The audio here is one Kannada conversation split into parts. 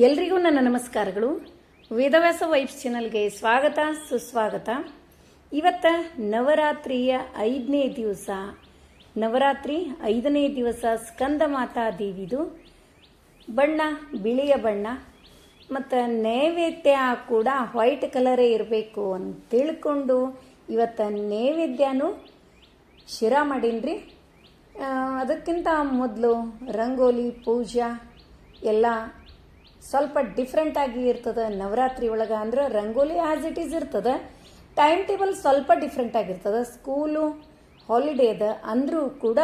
ಎಲ್ರಿಗೂ ನನ್ನ ನಮಸ್ಕಾರಗಳು. ವೇದವ್ಯಾಸ ವೈಬ್ಸ್ ಚಾನಲ್ಗೆ ಸ್ವಾಗತ ಸುಸ್ವಾಗತ. ಇವತ್ತ ನವರಾತ್ರಿಯ ಐದನೇ ದಿವಸ. ನವರಾತ್ರಿ ಐದನೇ ದಿವಸ ಸ್ಕಂದ ಮಾತಾ ದೇವಿದು. ಬಣ್ಣ ಬಿಳಿಯ ಬಣ್ಣ ಮತ್ತು ನೈವೇದ್ಯ ಕೂಡ ವೈಟ್ ಕಲರೇ ಇರಬೇಕು ಅಂತ ತಿಳ್ಕೊಂಡು ಇವತ್ತು ನೈವೇದ್ಯನೂ ಶಿರಾ ಮಾಡೀನ್ರಿ. ಆ, ಅದಕ್ಕಿಂತ ಮೊದಲು ರಂಗೋಲಿ ಪೂಜಾ ಎಲ್ಲ ಸ್ವಲ್ಪ ಡಿಫ್ರೆಂಟ್ ಆಗಿ ಇರ್ತದೆ ನವರಾತ್ರಿ ಒಳಗೆ ಅಂದ್ರೆ ರಂಗೋಲಿ ಆಸ್ ಇಟ್ ಈಸ್ ಇರ್ತದೆ. ಟೈಮ್ ಟೇಬಲ್ ಸ್ವಲ್ಪ ಡಿಫ್ರೆಂಟ್ ಆಗಿರ್ತದೆ ಸ್ಕೂಲು ಹಾಲಿಡೇ ಅದ ಅಂದರೂ ಕೂಡ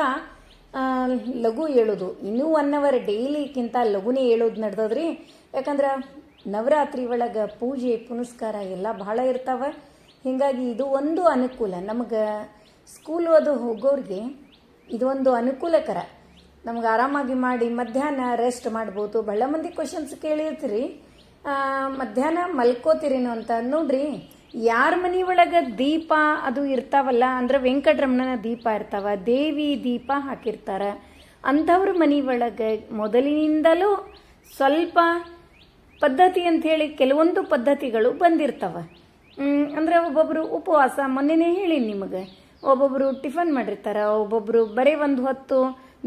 ಲಘು ಹೇಳೋದು. ಇನ್ನೂ ಒನ್ ಅವರ್ ಡೈಲಿಕ್ಕಿಂತ ಲಘುನೇ ಏಳೋದು ರೀ ಯಾಕಂದ್ರೆ ನವರಾತ್ರಿ ಒಳಗೆ ಪೂಜೆ, ಪುನಸ್ಕಾರ ಎಲ್ಲ ಭಾಳ ಇರ್ತಾವೆ. ಹೀಗಾಗಿ ಇದು ಒಂದು ಅನುಕೂಲ. ನಮಗೆ ಸ್ಕೂಲು ಅದು ಹೋಗೋರಿಗೆ ಇದು ಒಂದು ಅನುಕೂಲಕರ. ನಮ್ಗೆ ಆರಾಮಾಗಿ ಮಾಡಿ ಮಧ್ಯಾಹ್ನ ರೆಸ್ಟ್ ಮಾಡ್ಬೋದು. ಬಹಳ ಮಂದಿ ಕ್ವಶನ್ಸ್ ಕೇಳಿರ್ತೀರಿ. ಮಧ್ಯಾಹ್ನ ಮಲ್ಕೋತಿರೇನು ಅಂತ. ನೋಡ್ರಿ, ಯಾರ ಮನೆ ಒಳಗೆ ದೀಪ ಅದು ಇರ್ತಾವಲ್ಲ, ಅಂದ್ರೆ ವೆಂಕಟರಮಣನ ದೀಪ ಇರ್ತಾವ, ದೇವಿ ದೀಪ ಹಾಕಿರ್ತಾರ. ಅಂಥವ್ರ ಮನೆ ಒಳಗೆ ಮೊದಲಿನಿಂದಲೂ ಸ್ವಲ್ಪ ಪದ್ಧತಿ ಅಂತ ಹೇಳಿ ಕೆಲವೊಂದು ಪದ್ಧತಿಗಳು ಬಂದಿರ್ತಾವ. ಅಂದರೆ ಒಬ್ಬೊಬ್ಬರು ಉಪವಾಸ, ಮೊನ್ನೆನೇ ಹೇಳಿ ನಿಮಗೆ. ಒಬ್ಬೊಬ್ಬರು ಟಿಫನ್ ಮಾಡಿರ್ತಾರೆ ಒಬ್ಬೊಬ್ಬರು ಬರೀ ಒಂದು ಹೊತ್ತು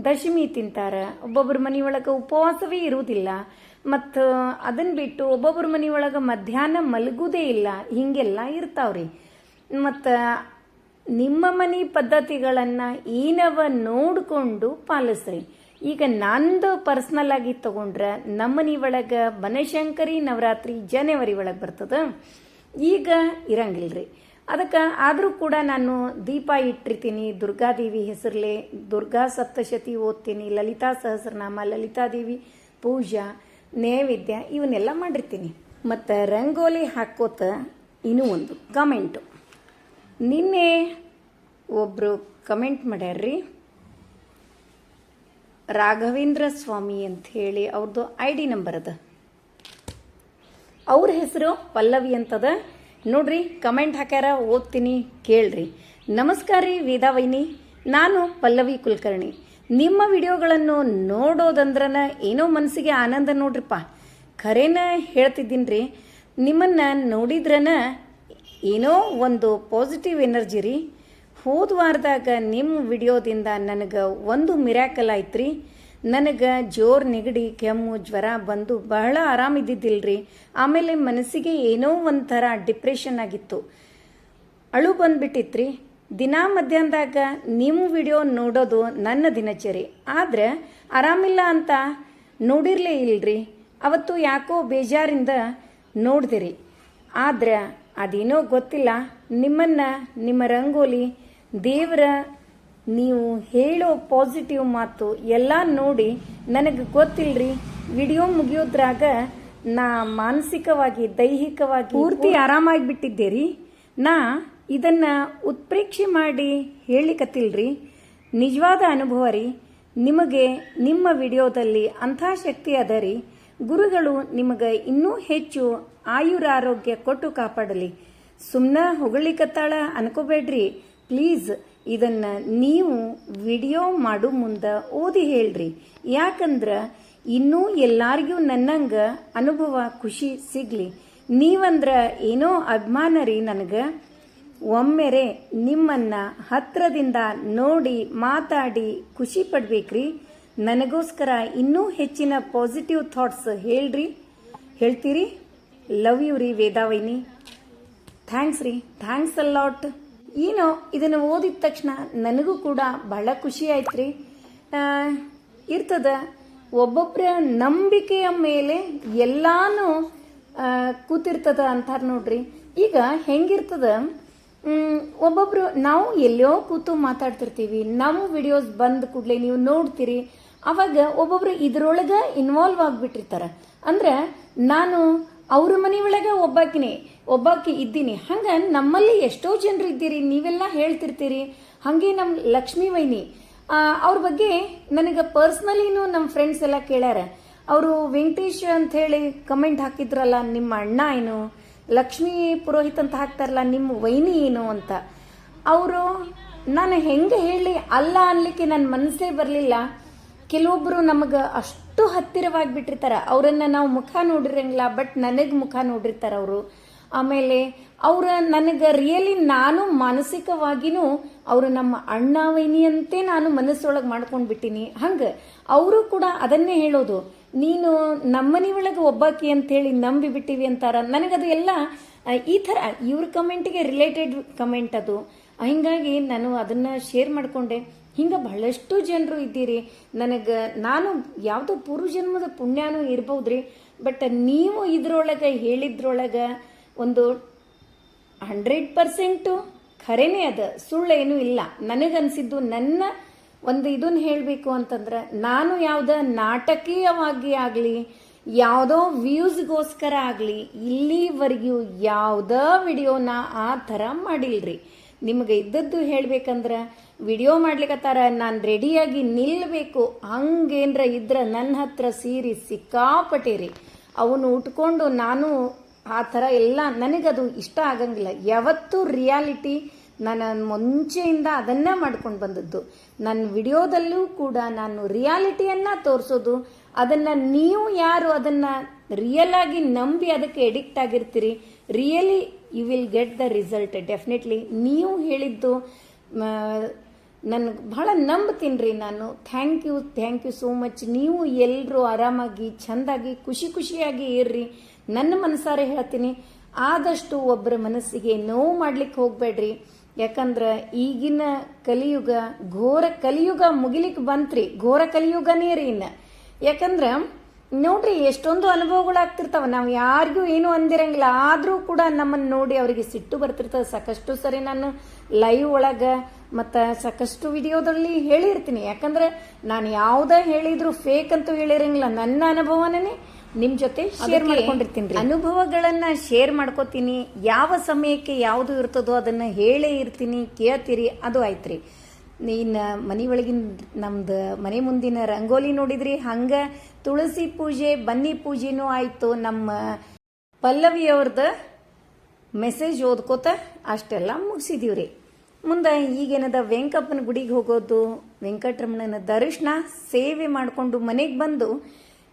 ದಶಮಿ ತಿಂತಾರ. ಒಬ್ಬೊಬ್ಬರ ಮನೆಯೊಳಗೆ ಉಪವಾಸವೇ ಇರುವುದಿಲ್ಲ. ಮತ್ತು ಅದನ್ನ ಬಿಟ್ಟು ಒಬ್ಬೊಬ್ಬರ ಮನೆಯೊಳಗೆ ಮಧ್ಯಾಹ್ನ ಮಲಗುವುದೇ ಇಲ್ಲ. ಹೀಗೆಲ್ಲ ಇರ್ತಾವ್ರಿ. ಮತ್ತು ನಿಮ್ಮ ಮನೆ ಪದ್ಧತಿಗಳನ್ನು ಏನವ ನೋಡಿಕೊಂಡು ಪಾಲಿಸ್ರಿ. ಈಗ ನಂದು ಪರ್ಸ್ನಲ್ ಆಗಿ ತಗೊಂಡ್ರೆ ಮನೆ ಒಳಗೆ ಬನಶಂಕರಿ ನವರಾತ್ರಿ ಜನವರಿ ಒಳಗೆ ಬರ್ತದ. ಈಗ ಇರಂಗಿಲ್ರಿ. ಅದಕ್ಕೆ ಆದರೂ ಕೂಡ ನಾನು ದೀಪ ಇಟ್ಟಿರ್ತೀನಿ, ದುರ್ಗಾದೇವಿ ಹೆಸರಲ್ಲೇ ದುರ್ಗಾ ಸಪ್ತಶತಿ ಓದ್ತೀನಿ, ಲಲಿತಾ ಸಹಸ್ರನಾಮ, ಲಲಿತಾದೇವಿ ಪೂಜಾ, ನೈವೇದ್ಯ ಇವನ್ನೆಲ್ಲ ಮಾಡಿರ್ತೀನಿ. ಮತ್ತು ರಂಗೋಲಿ ಹಾಕೋತ ಇನ್ನೂ ಒಂದು ಕಮೆಂಟು. ನಿನ್ನೆ ಒಬ್ಬರು ಕಮೆಂಟ್ ಮಾಡ್ಯಾರ್ರಿ, ರಾಘವೇಂದ್ರ ಸ್ವಾಮಿ ಅಂತ ಹೇಳಿ ಅವ್ರದ್ದು ಐ ಡಿ ನಂಬರ್ ಅದ. ಅವ್ರ ಹೆಸರು ಪಲ್ಲವಿ ಅಂತದ. ನೋಡ್ರಿ ಕಮೆಂಟ್ ಹಾಕ್ಯಾರ, ಓದ್ತೀನಿ, ಕೇಳ್ರಿ. ನಮಸ್ಕಾರ ರೀ ವೇದಾವೈನಿ ನಾನು ಪಲ್ಲವಿ ಕುಲಕರ್ಣಿ. ನಿಮ್ಮ ವಿಡಿಯೋಗಳನ್ನು ನೋಡೋದಂದ್ರನ ಏನೋ ಮನಸ್ಸಿಗೆ ಆನಂದ ನೋಡ್ರಿಪ್ಪ. ಖರೇನ ಹೇಳ್ತಿದ್ದೀನಿ ರೀ ನಿಮ್ಮನ್ನು ನೋಡಿದ್ರನ ಏನೋ ಒಂದು ಪಾಸಿಟಿವ್ ಎನರ್ಜಿ ರೀ. ಹೋದ ವಾರದಾಗ ನಿಮ್ಮ ವಿಡಿಯೋದಿಂದ ನನಗೆ ಒಂದು ಮಿರಾಕಲ್ ಆಯ್ತು ರೀ ನನಗೆ ಜೋರ್ ನೆಗಡಿ, ಕೆಮ್ಮು, ಜ್ವರ ಬಂದು ಬಹಳ ಆರಾಮಿದ್ದಿದ್ದಿಲ್ರಿ ಆಮೇಲೆ ಮನಸ್ಸಿಗೆ ಏನೋ ಒಂಥರ ಡಿಪ್ರೆಷನ್ ಆಗಿತ್ತು. ಅಳು ಬಂದ್ಬಿಟ್ಟಿತ್ರಿ. ದಿನಾ ಮಧ್ಯಾಹ್ನದಾಗ ನಿಮ್ಮ ವಿಡಿಯೋ ನೋಡೋದು ನನ್ನ ದಿನಚರಿ. ಆದ್ರೆ ಆರಾಮಿಲ್ಲ ಅಂತ ನೋಡಿರ್ಲೇ ಇಲ್ರಿ. ಅವತ್ತು ಯಾಕೋ ಬೇಜಾರಿಂದ ನೋಡ್ದಿರಿ. ಆದ್ರೆ ಅದೇನೋ ಗೊತ್ತಿಲ್ಲ. ನಿಮ್ಮನ್ನ, ನಿಮ್ಮ ರಂಗೋಲಿ ದೇವರ ನೀವು ಹೇಳೋ ಪಾಸಿಟಿವ್ ಮಾತು ಎಲ್ಲ ನೋಡಿ ನನಗೆ ಗೊತ್ತಿಲ್ರಿ. ವಿಡಿಯೋ ಮುಗಿಯೋದ್ರಾಗ ನಾ ಮಾನಸಿಕವಾಗಿ ದೈಹಿಕವಾಗಿ ಪೂರ್ತಿ ಆರಾಮಾಗಿ ಬಿಟ್ಟಿದ್ದೀರಿ ನಾ ಇದನ್ನ ಉತ್ಪ್ರೇಕ್ಷೆ ಮಾಡಿ ಹೇಳಿಕತ್ತಿಲ್ರಿ ನಿಜವಾದ ಅನುಭವ ರೀ. ನಿಮಗೆ ನಿಮ್ಮ ವಿಡಿಯೋದಲ್ಲಿ ಅಂಥ ಶಕ್ತಿ ಅದ ರೀ. ಗುರುಗಳು ನಿಮಗೆ ಇನ್ನೂ ಹೆಚ್ಚು ಆಯುರಾರೋಗ್ಯ ಕೊಟ್ಟು ಕಾಪಾಡಲಿ. ಸುಮ್ಮನೆ ಹೊಗಳಿಕತ್ತಾಳ ಅನ್ಕೋಬೇಡ್ರಿ. ಪ್ಲೀಸ್ ಇದನ್ನ ನೀವು ವಿಡಿಯೋ ಮಾಡು ಮುಂದೆ ಓದಿ ಹೇಳ್ರಿ. ಯಾಕಂದ್ರ ಇನ್ನೂ ಎಲ್ಲಾರಿಗೂ ನನ್ನಂಗ ಅನುಭವ ಖುಷಿ ಸಿಗ್ಲಿ. ನೀವಂದ್ರ ಏನೋ ಅಭಿಮಾನ ರೀ ನನಗೆ. ಒಮ್ಮೆರೆ ನಿಮ್ಮನ್ನ ಹತ್ರದಿಂದ ನೋಡಿ ಮಾತಾಡಿ ಖುಷಿ ಪಡ್ಬೇಕ್ರಿ. ನನಗೋಸ್ಕರ ಇನ್ನೂ ಹೆಚ್ಚಿನ ಪಾಸಿಟಿವ್ ಥಾಟ್ಸ್ ಹೇಳ್ರಿ. ಹೇಳ್ತೀರಿ? ಲವ್ ಯು ರೀ ವೇದಾವೈನಿ. ಥ್ಯಾಂಕ್ಸ್ ರೀ. ಥ್ಯಾಂಕ್ಸ್ ಅಲ್ಲಾಟ್ ಏನೋ ಇದನ್ನು ಓದಿದ ತಕ್ಷಣ ನನಗೂ ಕೂಡ ಬಹಳ ಖುಷಿ ಆಯ್ತು ರೀ ಇರ್ತದ ಒಬ್ಬೊಬ್ಬರ ನಂಬಿಕೆಯ ಮೇಲೆ ಎಲ್ಲಾನು ಕೂತಿರ್ತದ ಅಂತಾರೆ ನೋಡ್ರಿ. ಈಗ ಹೆಂಗಿರ್ತದ ಒಬ್ಬೊಬ್ರು ನಾವು ಎಲ್ಲೋ ಕೂತು ಮಾತಾಡ್ತಿರ್ತೀವಿ, ನಮ್ಮ ವಿಡಿಯೋಸ್ ಬಂದ ಕೂಡಲೇ ನೀವು ನೋಡ್ತೀರಿ, ಅವಾಗ ಒಬ್ಬೊಬ್ರು ಇದ್ರೊಳಗೆ ಇನ್ವಾಲ್ವ್ ಆಗಿಬಿಟ್ಟಿರ್ತಾರೆ. ಅಂದ್ರೆ ನಾನು ಅವ್ರ ಮನೆಯೊಳಗೆ ಒಬ್ಬಾಕಿನಿ ಒಬ್ಬಾಕಿ ಇದ್ದೀನಿ. ಹಂಗ ನಮ್ಮಲ್ಲಿ ಎಷ್ಟೋ ಜನರು ಇದ್ದೀರಿ, ನೀವೆಲ್ಲ ಹೇಳ್ತಿರ್ತೀರಿ. ಹಾಗೆ ನಮ್ಮ ಲಕ್ಷ್ಮೀ ವೈನಿ. ಅವ್ರ ಬಗ್ಗೆ ನನಗೆ ಪರ್ಸ್ನಲಿನೂ ನಮ್ಮ ಫ್ರೆಂಡ್ಸ್ ಎಲ್ಲ ಕೇಳ್ಯಾರ. ಅವರು ವೆಂಕಟೇಶ್ ಅಂತ ಹೇಳಿ ಕಮೆಂಟ್ ಹಾಕಿದ್ರಲ್ಲ, ನಿಮ್ಮ ಅಣ್ಣ ಏನು, ಲಕ್ಷ್ಮೀ ಪುರೋಹಿತ್ ಅಂತ ಹಾಕ್ತಾರಲ್ಲ, ನಿಮ್ಮ ವೈನಿ ಏನು ಅಂತ. ಅವರು ನಾನು ಹೆಂಗೆ ಹೇಳಿ ಅಲ್ಲ ಅನ್ಲಿಕ್ಕೆ ನನ್ನ ಮನಸ್ಸೇ ಬರಲಿಲ್ಲ. ಕೆಲವೊಬ್ಬರು ನಮಗೆ ಅಷ್ಟು ಹತ್ತಿರವಾಗಿ ಬಿಟ್ಟಿರ್ತಾರೆ. ಅವರನ್ನು ನಾವು ಮುಖ ನೋಡಿರಂಗಿಲ್ಲ, ಬಟ್ ನನಗೆ ಮುಖ ನೋಡಿರ್ತಾರೆ ಅವರು. ಆಮೇಲೆ ಅವರ ನನಗೆ ರಿಯಲಿ ನಾನು ಮಾನಸಿಕವಾಗಿನೂ ಅವರು ನಮ್ಮ ಅಣ್ಣ ವೈನಿಯಂತೆ ನಾನು ಮನಸ್ಸೊಳಗೆ ಮಾಡ್ಕೊಂಡು ಬಿಟ್ಟಿನಿ. ಹಂಗೆ ಅವರು ಕೂಡ ಅದನ್ನೇ ಹೇಳೋದು. ನೀನು ನಮ್ಮನೆ ಒಳಗೆ ಒಬ್ಬಾಕಿ ಅಂತೇಳಿ ನಂಬಿ ಬಿಟ್ಟಿವಿ ಅಂತಾರ. ನನಗದು ಎಲ್ಲ ಈ ಥರ ಇವ್ರ ಕಮೆಂಟಿಗೆ ರಿಲೇಟೆಡ್ ಕಮೆಂಟ್ ಅದು. ಹಿಂಗಾಗಿ ನಾನು ಅದನ್ನು ಶೇರ್ ಮಾಡಿಕೊಂಡೆ. ಹಿಂಗೆ ಬಹಳಷ್ಟು ಜನರು ಇದ್ದೀರಿ. ನನಗೆ, ನಾನು ಯಾವುದೋ ಪೂರ್ವಜನ್ಮದ ಪುಣ್ಯನೂ ಇರ್ಬೋದ್ರಿ. ಬಟ್ ನೀವು ಇದ್ರೊಳಗೆ ಹೇಳಿದ್ರೊಳಗೆ ಒಂದು ಹಂಡ್ರೆಡ್ ಪರ್ಸೆಂಟು ಖರೇನೇ ಅದ. ಸುಳ್ಳೇನೂ ಇಲ್ಲ. ನನಗನ್ಸಿದ್ದು ನನ್ನ ಒಂದು ಇದನ್ನ ಹೇಳಬೇಕು ಅಂತಂದ್ರೆ, ನಾನು ಯಾವುದ ನಾಟಕೀಯವಾಗಿ ಆಗಲಿ, ಯಾವುದೋ ವ್ಯೂಸ್ಗೋಸ್ಕರ ಆಗಲಿ, ಇಲ್ಲಿವರೆಗೂ ಯಾವುದೋ ವಿಡಿಯೋನ ಆ ಥರ ಮಾಡಿಲ್ರಿ. ನಿಮಗೆ ಇದ್ದದ್ದು ಹೇಳ್ಬೇಕಂದ್ರೆ, ವಿಡಿಯೋ ಮಾಡ್ಲಿಕ್ಕತ್ತಾರ ನಾನು ರೆಡಿಯಾಗಿ ನಿಲ್ಲಬೇಕು ಹಂಗೇನ್ರ ಇದ್ರ ನನ್ನ ಹತ್ರ ಸೀರೆ ಸಿಕ್ಕಾಪಟ್ಟೆ ರೀ ಅವನು ಉಟ್ಕೊಂಡು ನಾನು ಆ ಥರ ಎಲ್ಲ ನನಗದು ಇಷ್ಟ ಆಗಂಗಿಲ್ಲ. ಯಾವತ್ತೂ ರಿಯಾಲಿಟಿ ನಾನು ಮುಂಚೆಯಿಂದ ಅದನ್ನೇ ಮಾಡ್ಕೊಂಡು ಬಂದದ್ದು. ನನ್ನ ವಿಡಿಯೋದಲ್ಲೂ ಕೂಡ ನಾನು ರಿಯಾಲಿಟಿಯನ್ನು ತೋರಿಸೋದು, ಅದನ್ನು ನೀವು ಯಾರು ಅದನ್ನು ರಿಯಲ್ ಆಗಿ ನಂಬಿ ಅದಕ್ಕೆ addict ಆಗಿರ್ತೀರಿ really you will get the result definitely ನೀವು ಹೇಳಿದ್ದು ನನಗೆ ಬಹಳ ನಂಬ್ತೀನಿ ರೀ ನಾನು. Thank you thank you so much ನೀವು ಎಲ್ಲರೂ ಆರಾಮಾಗಿ, ಚಂದಾಗಿ, ಖುಷಿ ಖುಷಿಯಾಗಿ ಇರ್ರಿ. ನನ್ನ ಮನಸಾರೆ ಹೇಳ್ತೀನಿ, ಆದಷ್ಟು ಒಬ್ಬರ ಮನಸ್ಸಿಗೆ ನೋವು ಮಾಡ್ಲಿಕ್ಕೆ ಹೋಗ್ಬೇಡ್ರಿ. ಯಾಕಂದ್ರೆ ಈಗಿನ ಕಲಿಯುಗ, ಘೋರ ಕಲಿಯುಗ ಮುಗಿಲಿಕ್ಕೆ ಬಂತ್ರಿ. ಘೋರ ಕಲಿಯುಗನೇ ರೀ ಇನ್ನು. ಯಾಕಂದ್ರೆ ನೋಡ್ರಿ, ಎಷ್ಟೊಂದು ಅನುಭವಗಳಾಗ್ತಿರ್ತಾವ. ನಾವು ಯಾರಿಗೂ ಏನು ಅಂದಿರಂಗಿಲ್ಲ. ಆದರೂ ಕೂಡ ನಮ್ಮನ್ನು ನೋಡಿ ಅವರಿಗೆ ಸಿಟ್ಟು ಬರ್ತಿರ್ತದೆ. ಸಾಕಷ್ಟು ಸರಿ ನಾನು ಲೈವ್ ಒಳಗ ಮತ್ತು ಸಾಕಷ್ಟು ವಿಡಿಯೋದಲ್ಲಿ ಹೇಳಿರ್ತೀನಿ. ಯಾಕಂದ್ರೆ ನಾನು ಯಾವುದೇ ಹೇಳಿದ್ರು ಫೇಕ್ ಅಂತೂ ಹೇಳಿರಂಗಿಲ್ಲ. ನನ್ನ ಅನುಭವನೇ ನಿಮ್ ಜೊತೆ ಶೇರ್ ಮಾಡ್ಕೊಂಡಿರ್ತೀನಿ ಅನುಭವಗಳನ್ನ ಶೇರ್ ಮಾಡ್ಕೋತೀನಿ. ಯಾವ ಸಮಯಕ್ಕೆ ಯಾವುದು ಇರ್ತದೋ ಅದನ್ನ ಹೇಳೇ ಇರ್ತೀನಿ ಕೇಳ್ತೀರಿ ಅದು ಆಯ್ತ್ರಿ. ಇನ್ನ ಮನೆ ಒಳಗಿನ ನಮ್ದು ಮನೆ ಮುಂದಿನ ರಂಗೋಲಿ ನೋಡಿದ್ರಿ? ಹಂಗ ತುಳಸಿ ಪೂಜೆ ಬನ್ನಿ ಪೂಜೆನೂ ಆಯ್ತು. ನಮ್ಮ ಪಲ್ಲವಿಯವ್ರದ್ದು ಮೆಸೇಜ್ ಓದ್ಕೋತ ಅಷ್ಟೆಲ್ಲ ಮುಗಿಸಿದೀವ್ರಿ. ಮುಂದೆ ಈಗೇನದ ವೆಂಕಪ್ಪನ ಗುಡಿಗೆ ಹೋಗೋದು ವೆಂಕಟರಮಣನ ದರ್ಶನ ಸೇವೆ ಮಾಡಿಕೊಂಡು ಮನೆಗೆ ಬಂದು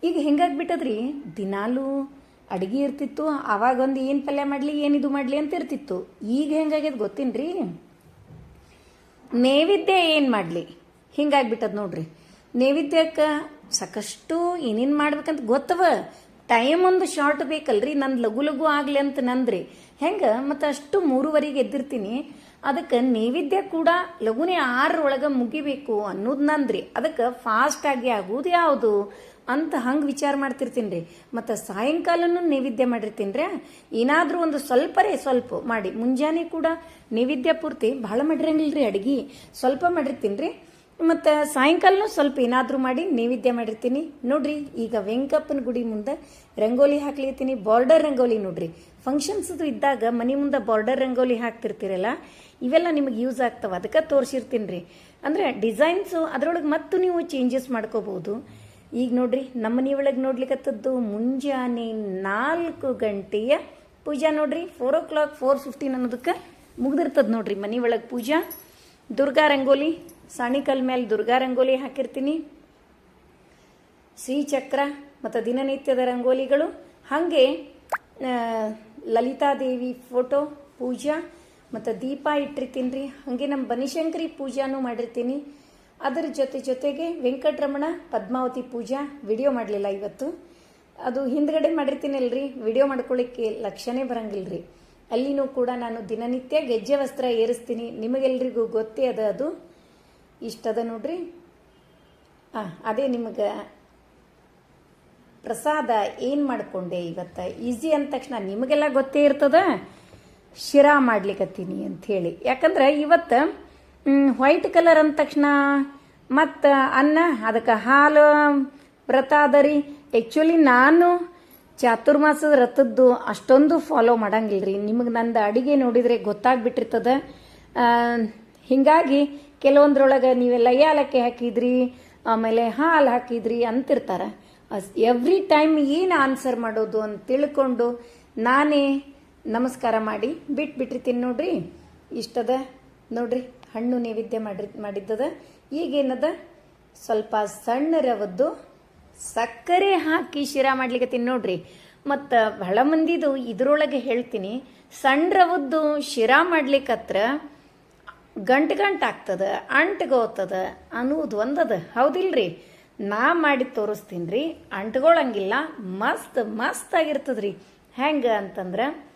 ಈಗ ಹೆಂಗಾಗ್ಬಿಟ್ಟದ್ರಿ? ದಿನಾಲೂ ಅಡಿಗೆ ಇರ್ತಿತ್ತು ಅವಾಗ ಒಂದು ಏನು ಪಲ್ಯ ಮಾಡಲಿ ಏನಿದು ಮಾಡಲಿ ಅಂತ ಇರ್ತಿತ್ತು. ಈಗ ಹೆಂಗಾಗ್ಯದ ಗೊತ್ತೇನ್ರಿ? ನೈವೇದ್ಯ ಏನು ಮಾಡಲಿ? ಹಿಂಗಾಗ್ಬಿಟ್ಟದ ನೋಡ್ರಿ. ನೈವೇದ್ಯಕ್ಕೆ ಸಾಕಷ್ಟು ಏನೇನು ಮಾಡ್ಬೇಕಂತ ಗೊತ್ತವ? ಟೈಮ್ ಒಂದು ಶಾರ್ಟ್ ಬೇಕಲ್ರಿ ನನ್ನ ಲಘು ಲಘು ಆಗ್ಲಿ ಅಂತ ನಂದ್ರಿ. ಹೆಂಗೆ? ಮತ್ತು ಅಷ್ಟು ಮೂರುವರೆಗೆ ಎದ್ದಿರ್ತೀನಿ. ಅದಕ್ಕೆ ನೈವೇದ್ಯ ಕೂಡ ಲಘುನೇ ಆರರೊಳಗೆ ಮುಗಿಬೇಕು ಅನ್ನೋದು ನಂದ್ರಿ. ಅದಕ್ಕೆ ಫಾಸ್ಟ್ ಆಗಿ ಆಗೋದು ಯಾವುದು? ಅಂತ ಹಂಗೆ ವಿಚಾರ ಮಾಡ್ತಿರ್ತೀನಿ ರೀ ಮತ್ತು ಸಾಯಂಕಾಲನೂ ನೈವೇದ್ಯ ಮಾಡಿರ್ತೀನಿ ರೀ ಏನಾದರೂ ಒಂದು ಸ್ವಲ್ಪರೇ ಸ್ವಲ್ಪ ಮಾಡಿ. ಮುಂಜಾನೆ ಕೂಡ ನೈವೇದ್ಯ ಪೂರ್ತಿ ಭಾಳ ಮಾಡಿರಂಗಿಲ್ಲ ರೀ ಅಡ್ಗೆ. ಸ್ವಲ್ಪ ಮಾಡಿರ್ತೀನಿ ರೀ ಮತ್ತು ಸಾಯಂಕಾಲನೂ ಸ್ವಲ್ಪ ಏನಾದರೂ ಮಾಡಿ ನೈವೇದ್ಯ ಮಾಡಿರ್ತೀನಿ. ನೋಡ್ರಿ, ಈಗ ವೆಂಕಪ್ಪನ ಗುಡಿ ಮುಂದೆ ರಂಗೋಲಿ ಹಾಕ್ಲಿತ್ತೀನಿ ಬಾರ್ಡರ್ ರಂಗೋಲಿ ನೋಡ್ರಿ. ಫಂಕ್ಷನ್ಸ್ ಇದ್ದಾಗ ಮನೆ ಮುಂದೆ ಬಾರ್ಡರ್ ರಂಗೋಲಿ ಹಾಕ್ತಿರ್ತೀರಲ್ಲ, ಇವೆಲ್ಲ ನಿಮಗೆ ಯೂಸ್ ಆಗ್ತವೆ. ಅದಕ್ಕೆ ತೋರಿಸಿರ್ತೀನಿ ರೀ ಅಂದರೆ ಡಿಸೈನ್ಸು ಅದರೊಳಗೆ ಮತ್ತು ನೀವು ಚೇಂಜಸ್ ಮಾಡ್ಕೋಬೋದು. ಈಗ ನೋಡ್ರಿ, ನಮ್ಮ ಮನೆ ಒಳಗೆ ನೋಡ್ಲಿಕ್ಕತ್ತದ್ದು ಮುಂಜಾನೆ ನಾಲ್ಕು ಗಂಟೆಯ ಪೂಜಾ ನೋಡ್ರಿ. Four o'clock four fifteen ಅನ್ನೋದಕ್ಕೆ ಮುಗ್ದಿರ್ತದೆ ನೋಡ್ರಿ ಮನೆ ಒಳಗೆ ಪೂಜಾ. ದುರ್ಗಾ ರಂಗೋಲಿ ಸಾಣಿಕಲ್ ಮೇಲೆ ದುರ್ಗಾ ರಂಗೋಲಿ ಹಾಕಿರ್ತೀನಿ. ಶ್ರೀಚಕ್ರ ಮತ್ತು ದಿನನಿತ್ಯದ ರಂಗೋಲಿಗಳು. ಹಾಗೆ ಲಲಿತಾದೇವಿ ಫೋಟೋ, ಪೂಜಾ ಮತ್ತು ದೀಪ ಇಟ್ಟಿರ್ತೀನಿ ರೀ ಹಾಗೆ ನಮ್ಮ ಬನಿಶಂಕರಿ ಪೂಜಾನೂ ಮಾಡಿರ್ತೀನಿ. ಅದರ ಜೊತೆ ಜೊತೆಗೆ ವೆಂಕಟರಮಣ ಪದ್ಮಾವತಿ ಪೂಜಾ ವಿಡಿಯೋ ಮಾಡಲಿಲ್ಲ ಇವತ್ತು. ಅದು ಹಿಂದ್ಗಡೆ ಮಾಡಿರ್ತೀನಲ್ರಿ, ವಿಡಿಯೋ ಮಾಡ್ಕೊಳ್ಳಿಕ್ಕೆ ಲಕ್ಷಣೇ ಬರಂಗಿಲ್ಲರಿ ಅಲ್ಲಿನೂ ಕೂಡ ನಾನು ದಿನನಿತ್ಯ ಗೆಜ್ಜೆ ವಸ್ತ್ರ ಏರಿಸ್ತೀನಿ. ನಿಮಗೆಲ್ರಿಗೂ ಗೊತ್ತೇ ಅದ ಅದು. ಇಷ್ಟದ ನೋಡ್ರಿ? ಹಾಂ ಅದೇ ನಿಮಗೆ ಪ್ರಸಾದ ಏನು ಮಾಡಿಕೊಂಡೆ ಇವತ್ತು? ಈಸಿ ಅಂದ ತಕ್ಷಣ ನಿಮಗೆಲ್ಲ ಗೊತ್ತೇ ಇರ್ತದ? ಶಿರಾ ಮಾಡ್ಲಿಕ್ಕತ್ತೀನಿ ಅಂಥೇಳಿ ಯಾಕಂದ್ರೆ ಇವತ್ತು ವೈಟ್ ಕಲರ್ ಅಂದ ತಕ್ಷಣ ಮತ್ತು ಅನ್ನ, ಅದಕ್ಕೆ ಹಾಲು, ವ್ರತ ಅದ ರೀ. ಆ್ಯಕ್ಚುಲಿ ನಾನು ಚಾತುರ್ಮಾಸದ ವ್ರತದ್ದು ಅಷ್ಟೊಂದು ಫಾಲೋ ಮಾಡಂಗಿಲ್ಲ ರೀ ನಿಮಗೆ ನಂದು ಅಡುಗೆ ನೋಡಿದರೆ ಗೊತ್ತಾಗ್ಬಿಟ್ಟಿರ್ತದ. ಹಿಂಗಾಗಿ ಕೆಲವೊಂದ್ರೊಳಗೆ ನೀವೆಲ್ಲ ಏಲಕ್ಕಿ ಹಾಕಿದ್ರಿ, ಆಮೇಲೆ ಹಾಲು ಹಾಕಿದ್ರಿ ಅಂತಿರ್ತಾರೆ. ಎವ್ರಿ ಟೈಮ್ ಏನು ಆನ್ಸರ್ ಮಾಡೋದು ಅಂತ ತಿಳ್ಕೊಂಡು ನಾನೇ ನಮಸ್ಕಾರ ಮಾಡಿ ಬಿಟ್ಬಿಟ್ಟಿರ್ತೀನಿ ನೋಡ್ರಿ. ಇಷ್ಟದ ನೋಡ್ರಿ, ಹಣ್ಣು ನೈವೇದ್ಯ ಮಾಡಿ ಮಾಡಿದ್ದದ. ಈಗೇನದ? ಸ್ವಲ್ಪ ಸಣ್ಣ ರವದ್ದು ಸಕ್ಕರೆ ಹಾಕಿ ಶಿರಾ ಮಾಡ್ಲಿಕ್ಕೆ ನೋಡ್ರಿ. ಮತ್ತು ಬಹಳ ಮಂದಿದು ಇದರೊಳಗೆ ಹೇಳ್ತೀನಿ ಸಣ್ಣ ರವದ್ದು ಶಿರಾ ಮಾಡ್ಲಿಕ್ಕತ್ರ ಗಂಟು ಗಂಟು ಆಗ್ತದ, ಅಂಟ್ಗೋತದ ಅನ್ನೋದು ಒಂದದ. ಹೌದಿಲ್ರಿ? ನಾ ಮಾಡಿ ತೋರಿಸ್ತೀನಿ ರೀ ಅಂಟ್ಗೊಳಂಗಿಲ್ಲ, ಮಸ್ತ್ ಮಸ್ತ್ ಆಗಿರ್ತದ್ರಿ. ಹೆಂಗೆ ಅಂತಂದ್ರೆ,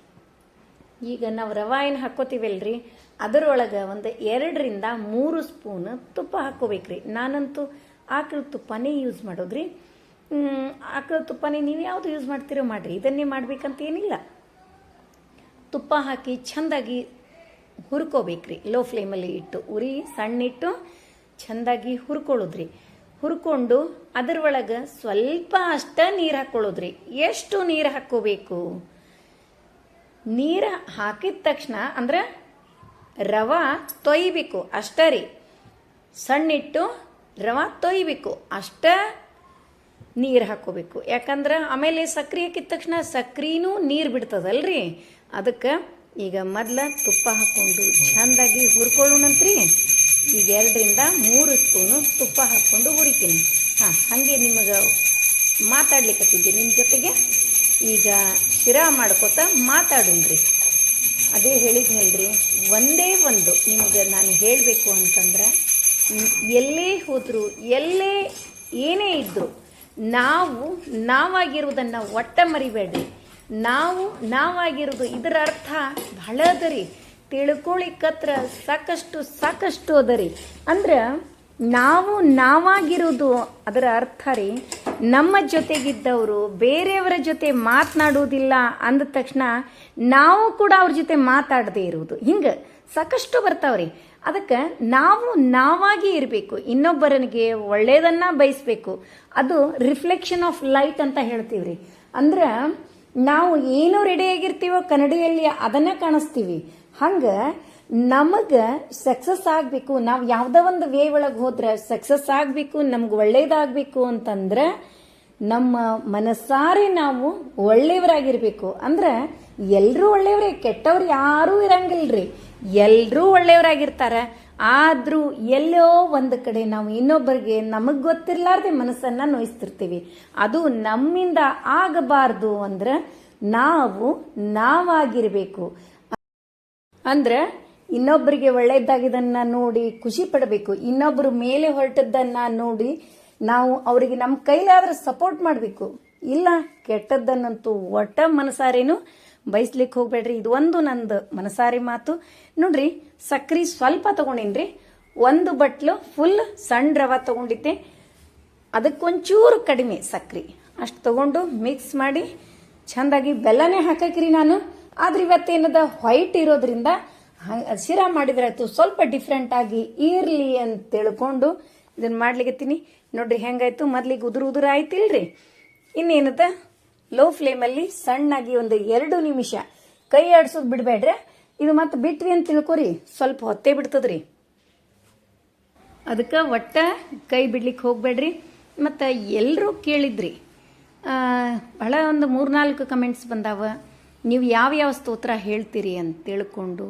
ಈಗ ನಾವು ರವಾ ಏನು ಹಾಕೋತೀವಲ್ರಿ, ಅದರೊಳಗೆ ಒಂದು ಎರಡರಿಂದ ಮೂರು ಸ್ಪೂನ್ ತುಪ್ಪ ಹಾಕೋಬೇಕ್ರಿ. ನಾನಂತೂ ಆಕಳ ತುಪ್ಪನೇ ಯೂಸ್ ಮಾಡೋದ್ರಿ. ಆಕಳ ತುಪ್ಪನೇ ನೀವು ಯಾವುದು ಯೂಸ್ ಮಾಡ್ತೀರೋ ಮಾಡ್ರಿ. ಇದನ್ನೇ ಮಾಡ್ಬೇಕಂತ ಏನಿಲ್ಲ ತುಪ್ಪ ಹಾಕಿ ಚೆಂದಾಗಿ ಹುರ್ಕೋಬೇಕ್ರಿ. ಲೋ ಫ್ಲೇಮಲ್ಲಿ ಇಟ್ಟು ಉರಿ ಸಣ್ಣಿಟ್ಟು ಚೆಂದಾಗಿ ಹುರ್ಕೊಳ್ಳೋದ್ರಿ. ಹುರ್ಕೊಂಡು ಅದರೊಳಗೆ ಸ್ವಲ್ಪ ಅಷ್ಟ ನೀರು ಹಾಕ್ಕೊಳ್ಳೋದ್ರಿ ಎಷ್ಟು ನೀರು ಹಾಕ್ಕೋಬೇಕು? ನೀರು ಹಾಕಿದ ತಕ್ಷಣ ಅಂದ್ರೆ ರವ ತೊಯ್ಬೇಕು. ಅಷ್ಟೇ ರೀ. ಸಣ್ಣಿಟ್ಟು ರವ ತೊಯ್ಬೇಕು. ಅಷ್ಟ ನೀರು ಹಾಕ್ಕೋಬೇಕು. ಯಾಕಂದ್ರೆ ಆಮೇಲೆ ಸಕ್ರೆ ಹಾಕಿದ ತಕ್ಷಣ ಸಕ್ರಿನೂ ನೀರು ಬಿಡ್ತದಲ್ರಿ. ಅದಕ್ಕೆ ಈಗ ಮೊದಲು ತುಪ್ಪ ಹಾಕ್ಕೊಂಡು ಚೆಂದಾಗಿ ಹುರ್ಕೊಳ್ಳೋಣಂತ್ರಿ ಈಗ ಎರಡರಿಂದ ಮೂರು ಸ್ಪೂನು ತುಪ್ಪ ಹಾಕ್ಕೊಂಡು ಹುರಿತೀನಿ. ಹಾಂ, ಹಾಗೆ ನಿಮಗೆ ಮಾತಾಡ್ಲಿಕ್ಕತ್ತಿದ್ದೆ ನಿಮ್ಮ ಜೊತೆಗೆ. ಈಗ ಶಿರಾ ಮಾಡ್ಕೋತ ಮಾತಾಡೋಣ್ರಿ ಅದೇ ಹೇಳಿದ್ನಲ್ರಿ, ಒಂದೇ ಒಂದು ನಿಮಗೆ ನಾನು ಹೇಳಬೇಕು ಅಂತಂದ್ರೆ ಎಲ್ಲೇ ಹೋದರೂ, ಎಲ್ಲೇ ಏನೇ ಇದ್ದರೂ ನಾವು ನಾವಾಗಿರುವುದನ್ನು ಒಟ್ಟ ಮರಿಬೇಡ್ರಿ. ನಾವು ನಾವಾಗಿರೋದು ಇದರ ಅರ್ಥ ಬಹಳ ಅದರಿ ತಿಳ್ಕೊಳಿಕತ್ರ ಸಾಕಷ್ಟು ಸಾಕಷ್ಟು ಅದರಿ. ಅಂದ್ರೆ ನಾವು ನಾವಾಗಿರೋದು ಅದರ ಅರ್ಥ ರೀ. ನಮ್ಮ ಜೊತೆಗಿದ್ದವರು ಬೇರೆಯವರ ಜೊತೆ ಮಾತನಾಡುವುದಿಲ್ಲ ಅಂದ ತಕ್ಷಣ ನಾವು ಕೂಡ ಅವ್ರ ಜೊತೆ ಮಾತಾಡದೇ ಇರುವುದು. ಹಿಂಗೆ ಸಾಕಷ್ಟು ಬರ್ತಾವ್ರಿ. ಅದಕ್ಕೆ ನಾವು, ನಾವಾಗಿ ಇರಬೇಕು. ಇನ್ನೊಬ್ಬರನಿಗೆ ಒಳ್ಳೆಯದನ್ನ ಬಯಸ್ಬೇಕು. ಅದು ರಿಫ್ಲೆಕ್ಷನ್ ಆಫ್ ಲೈಟ್ ಅಂತ ಹೇಳ್ತೀವ್ರಿ. ಅಂದ್ರೆ ನಾವು ಏನು ರೆಡಿಯಾಗಿರ್ತೀವೋ ಕನ್ನಡಿಯಲ್ಲಿ ಅದನ್ನ ಕಾಣಿಸ್ತೀವಿ. ಹಂಗೆ ನಮಗೆ ಸಕ್ಸಸ್ ಆಗಬೇಕು. ನಾವು ಯಾವುದೋ ಒಂದು ವೇ ಒಳಗೆ ಹೋದ್ರೆ ಸಕ್ಸಸ್ ಆಗಬೇಕು, ನಮ್ಗೆ ಒಳ್ಳೇದಾಗಬೇಕು ಅಂತಂದ್ರೆ ನಮ್ಮ ಮನಸ್ಸಾರೆ ನಾವು ಒಳ್ಳೆಯವರಾಗಿರ್ಬೇಕು. ಅಂದ್ರೆ ಎಲ್ಲರೂ ಒಳ್ಳೆಯವರೇ, ಕೆಟ್ಟವ್ರು ಯಾರೂ ಇರಂಗಿಲ್ರಿ. ಎಲ್ಲರೂ ಒಳ್ಳೆಯವರಾಗಿರ್ತಾರೆ. ಆದ್ರೂ ಎಲ್ಲೋ ಒಂದು ಕಡೆ ನಾವು ಇನ್ನೊಬ್ಬರಿಗೆ ನಮಗೆ ಗೊತ್ತಿರಲಾರ್ದೆ ಮನಸ್ಸನ್ನ ನೋಯಿಸ್ತಿರ್ತೀವಿ. ಅದು ನಮ್ಮಿಂದ ಆಗಬಾರ್ದು ಅಂದ್ರೆ ನಾವು ನಾವಾಗಿರಬೇಕು. ಅಂದ್ರೆ ಇನ್ನೊಬ್ಬರಿಗೆ ಒಳ್ಳೆಯದಾಗಿದ್ದನ್ನ ನೋಡಿ ಖುಷಿ ಪಡಬೇಕು. ಇನ್ನೊಬ್ಬರು ಮೇಲೆ ಹೊರಟದ್ದನ್ನ ನೋಡಿ ನಾವು ಅವರಿಗೆ ನಮ್ಮ ಕೈಲಾದ್ರೆ ಸಪೋರ್ಟ್ ಮಾಡಬೇಕು. ಇಲ್ಲ ಕೆಟ್ಟದ್ದನ್ನಂತೂ ಒಟ್ಟ ಮನಸಾರೇನು ಬಯಸ್ಲಿಕ್ಕೆ ಹೋಗ್ಬೇಡ್ರಿ. ಇದು ಒಂದು ನಂದು ಮನಸಾರಿ ಮಾತು. ನೋಡ್ರಿ, ಸಕ್ರಿ ಸ್ವಲ್ಪ ತಗೊಂಡಿನ್ರಿ, ಒಂದು ಬಟ್ಲು ಫುಲ್ ಸಣ್ಣ ರವ ತಗೊಂಡಿದ್ದೆ. ಅದಕ್ಕೊಂಚೂರು ಕಡಿಮೆ ಸಕ್ರಿ. ಅಷ್ಟು ತಗೊಂಡು ಮಿಕ್ಸ್ ಮಾಡಿ ಚಂದಾಗಿ ಬೆಲ್ಲನೇ ಹಾಕಕ್ರಿ ನಾನು. ಆದ್ರೆ ಇವತ್ತೇನದ ವೈಟ್ ಇರೋದ್ರಿಂದ ಶಿರಾ ಮಾಡಿದ್ರೆ ಆಯ್ತು, ಸ್ವಲ್ಪ ಡಿಫ್ರೆಂಟ್ ಆಗಿ ಇರ್ಲಿ ಅಂತ ತಿಳ್ಕೊಂಡು ಇದನ್ನ ಮಾಡ್ಲಿಕ್ಕೆ ನೋಡ್ರಿ ಹೆಂಗಾಯ್ತು? ಮೊದ್ಲಿಗೆ ಉದುರು ಉದುರು ಆಯ್ತಿಲ್ರಿ. ಇನ್ನೇನದ? ಲೋ ಫ್ಲೇಮಲ್ಲಿ ಸಣ್ಣಾಗಿ ಒಂದು ಎರಡು ನಿಮಿಷ ಕೈ ಆಡಿಸೋದು ಬಿಡಬೇಡ್ರೆ. ಇದು ಮತ್ತೆ ಬಿಟ್ವಿ ಅಂತ ತಿಳ್ಕೊರಿ. ಸ್ವಲ್ಪ ಹೊತ್ತೇ ಬಿಡ್ತದ್ರಿ. ಅದಕ್ಕೆ ಒಟ್ಟ ಕೈ ಬಿಡ್ಲಿಕ್ಕೆ ಹೋಗಬೇಡ್ರಿ. ಮತ್ತು ಎಲ್ಲರೂ ಕೇಳಿದ್ರಿ. ಬಹಳ ಒಂದು ಮೂರ್ನಾಲ್ಕು ಕಮೆಂಟ್ಸ್ ಬಂದಾವ. ನೀವು ಯಾವ ಯಾವ ಸ್ತೋತ್ರ ಹೇಳ್ತೀರಿ ಅಂತ ತಿಳ್ಕೊಂಡು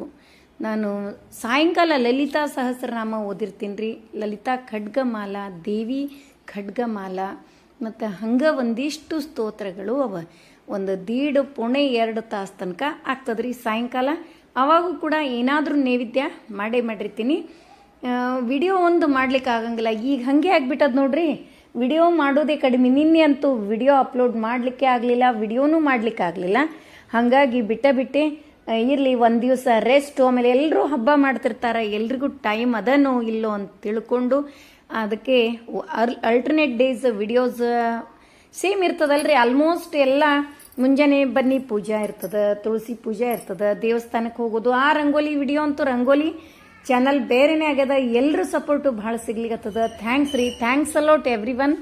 ನಾನು ಸಾಯಂಕಾಲ ಲಲಿತಾ ಸಹಸ್ರನಾಮ ಓದಿರ್ತೀನಿ ರೀ ಲಲಿತಾ ಖಡ್ಗಮಾಲ, ದೇವಿ ಖಡ್ಗಮಾಲ. ಮತ್ತು ಹಂಗೆ ಒಂದಿಷ್ಟು ಸ್ತೋತ್ರಗಳು ಅವ. ಒಂದು ದೀಡು ಪುಣೆ ಎರಡು ತಾಸು ತನಕ ಆಗ್ತದ್ರಿ ಸಾಯಂಕಾಲ. ಅವಾಗೂ ಕೂಡ ಏನಾದರೂ ನೈವೇದ್ಯ ಮಾಡೇ ಮಾಡಿರ್ತೀನಿ. ವಿಡಿಯೋ ಒಂದು ಮಾಡ್ಲಿಕ್ಕೆ ಆಗಂಗಿಲ್ಲ. ಈಗ ಹಾಗೆ ಆಗ್ಬಿಟ್ಟದ ನೋಡ್ರಿ. ವಿಡಿಯೋ ಮಾಡೋದೇ ಕಡಿಮೆ. ನಿನ್ನೆ ಅಂತೂ ವಿಡಿಯೋ ಅಪ್ಲೋಡ್ ಮಾಡಲಿಕ್ಕೆ ಆಗಲಿಲ್ಲ, ವಿಡಿಯೋನೂ ಮಾಡ್ಲಿಕ್ಕೆ ಆಗಲಿಲ್ಲ. ಹಾಗಾಗಿ ಬಿಟ್ಟ ಬಿಟ್ಟೆ ಇರಲಿ, ಒಂದು ದಿವಸ ರೆಸ್ಟ್ ಆಮೇಲೆ ಎಲ್ಲರೂ ಹಬ್ಬ ಮಾಡ್ತಿರ್ತಾರೆ. ಎಲ್ರಿಗೂ ಟೈಮ್ ಅದನೋ ಇಲ್ಲೋ ಅಂತ ತಿಳ್ಕೊಂಡು ಅದಕ್ಕೆ ಅಲ್ಟರ್ನೇಟ್ ಡೇಸ್ ವಿಡಿಯೋಸ್ ಸೇಮ್ ಇರ್ತದಲ್ರಿ. ಆಲ್ಮೋಸ್ಟ್ ಎಲ್ಲ ಮುಂಜಾನೆ ಬನ್ನಿ, ಪೂಜಾ ಇರ್ತದೆ, ತುಳಸಿ ಪೂಜೆ ಇರ್ತದೆ ದೇವಸ್ಥಾನಕ್ಕೆ ಹೋಗೋದು. ಆ ರಂಗೋಲಿ ವಿಡಿಯೋ ಅಂತೂ ರಂಗೋಲಿ ಚಾನಲ್ ಬೇರೆನೇ ಆಗ್ಯದ. ಎಲ್ಲರೂ ಸಪೋರ್ಟು ಭಾಳ ಸಿಗ್ಲಿಕತ್ತದ. ಥ್ಯಾಂಕ್ಸ್ ರೀ. ಥ್ಯಾಂಕ್ಸ್ ಅಲೌಟ್ ಎವ್ರಿ ಒನ್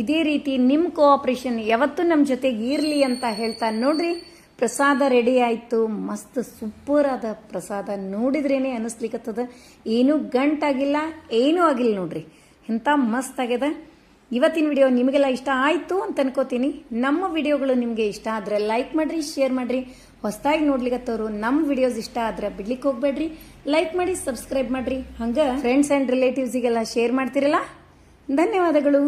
ಇದೇ ರೀತಿ ನಿಮ್ಮ ಕೋಆಪ್ರೇಷನ್ ಯಾವತ್ತೂ ನಮ್ಮ ಜೊತೆಗೆ ಇರಲಿ ಅಂತ ಹೇಳ್ತಾ ನೋಡ್ರಿ. ಪ್ರಸಾದ ರೆಡಿ ಆಯಿತು. ಮಸ್ತ್ ಸೂಪರ್ ಆದ ಪ್ರಸಾದ ನೋಡಿದ್ರೇನೆ ಅನಿಸ್ಲಿಕ್ಕತ್ತದ ಏನೂ ಗಂಟಾಗಿಲ್ಲ ಏನೂ ಆಗಿಲ್ಲ ನೋಡ್ರಿ. ಇಂಥ ಮಸ್ತ್ ಆಗ್ಯದ. ಇವತ್ತಿನ ವಿಡಿಯೋ ನಿಮಗೆಲ್ಲ ಇಷ್ಟ ಆಯಿತು ಅಂತ ಅನ್ಕೋತೀನಿ. ನಮ್ಮ ವಿಡಿಯೋಗಳು ನಿಮಗೆ ಇಷ್ಟ ಆದರೆ ಲೈಕ್ ಮಾಡಿರಿ ಶೇರ್ ಮಾಡಿರಿ. ಹೊಸದಾಗಿ ನೋಡ್ಲಿಕ್ಕತ್ತವರು ನಮ್ಮ ವಿಡಿಯೋಸ್ ಇಷ್ಟ ಆದ್ರೆ ಬಿಡ್ಲಿಕ್ಕೆ ಹೋಗ್ಬೇಡ್ರಿ. ಲೈಕ್ ಮಾಡಿ ಸಬ್ಸ್ಕ್ರೈಬ್ ಮಾಡ್ರಿ. ಹಂಗೆ ಫ್ರೆಂಡ್ಸ್ ಆ್ಯಂಡ್ ರಿಲೇಟಿವ್ಸಿಗೆಲ್ಲ ಶೇರ್ ಮಾಡ್ತಿರಲ್ಲ. ಧನ್ಯವಾದಗಳು.